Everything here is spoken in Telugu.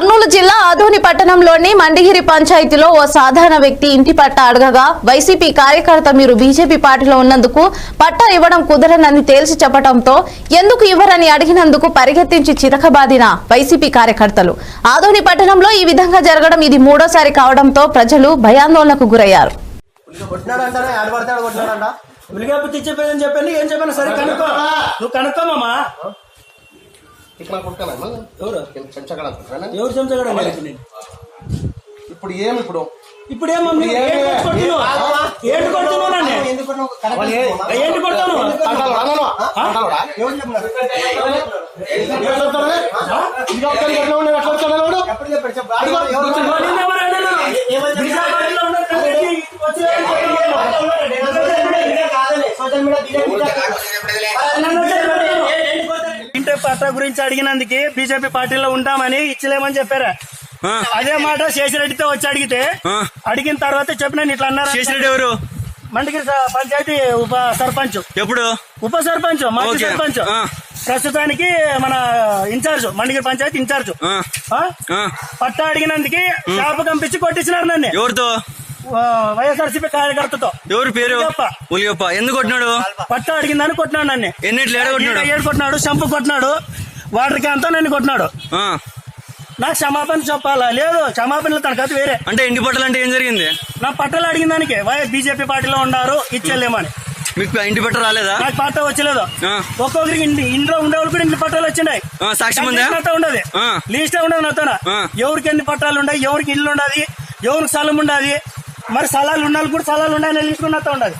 కర్నూలు జిల్లా ఆదోని పట్టణంలోని మండిగిరి పంచాయతీలో ఓ సాధారణ వ్యక్తి ఇంటి పట్టా అడగగా వైసీపీ కార్యకర్త మీరు బీజేపీ పార్టీలో ఉన్నందుకు పట్టా ఇవ్వడం కుదరనని తేల్చి చెప్పడంతో ఎందుకు ఇవ్వరని అడిగినందుకు పరిగెత్తించి చితకబాదిన వైసీపీ కార్యకర్తలు. ఆదోని పట్టణంలో ఈ విధంగా జరగడం ఇది మూడోసారి కావడంతో ప్రజలు భయాందోళనకు గురయ్యారు. ఏం చెప్పాను సరే కనుక్కో. నువ్వు కనుక్కోమమ్మా ఇక్కడ కొట్టాను ఎవరు చెంచగడ? ఎవరు చెంచగడం నేను ఇప్పుడు ఏం ఇప్పుడు ఇప్పుడు ఏమమ్మా ఏమి? ఏంటి కొడతాను అంటావురా నువ్వు? పట్ట గురించి అడిగినందుకు బీజేపీ పార్టీలో ఉంటామని ఇచ్చలేమని చెప్పారా? అదే మాట శేషిరెడ్డితో వచ్చి అడిగితే అడిగిన తర్వాత చెప్పిన ఇట్లా అన్నారు? చేసినట్టు ఎవరు? మండగిరి పంచాయతీ ఉప సర్పంచ్. ఎప్పుడు? ఉప సర్పంచ్ మాజీ. సర్పంచ్. ప్రస్తుతానికి మన ఇన్ఛార్జ్ మండగిరి పంచాయతీ ఇన్ఛార్జ్. పట్టా అడిగినందుకు షాపు కంపించి కొట్టించినారు నన్ను. ఎవరితో? వైఎస్ఆర్సీపీ కార్యకర్తతో. ఎవరు పేరు? ఉలియప్ప. ఉలియప్ప ఎందుకు కొట్టినాడు? పట్టా అడిగిందని కొట్టినాడు నన్ను. ఎన్నిట్లు ఏడ కొట్టినాడు? ఏడు కొట్టినాడు షంపు కొట్టినాడు వాటర్ క్యాన్తో నన్ను కొట్టినాడు. నాకు క్షమాపణ చెప్పాలా? లేదు క్షమాపణ తన కథ వేరే. అంటే ఇంటి పట్టాలు అంటే ఏం జరిగింది? నా పట్టాలు అడిగిన దానికి వైఎస్ బీజేపీ పార్టీలో ఉన్నారు ఇచ్చేలేమని మీకు ఇంటి పట్ట రాలేదా? నాకు పట్టా వచ్చలేదు. ఒక్కొక్కరికి ఇంటి ఇంట్లో ఉండేవాళ్ళు కూడా ఇంటి పట్టాలు వచ్చినాయి. ఆ, సాక్ష్యం ఉండదు. లీస్ట్ ఉండదు నాతో. ఎవరికి ఎన్ని పట్టాలు ఉన్నాయి ఎవరికి ఇల్లు ఉండదు ఎవరికి స్థలం ఉండదు మరి స్థలాలు ఉండాలి కూడా స్థలాలు ఉండాలి లీస్ట్ ఉండదు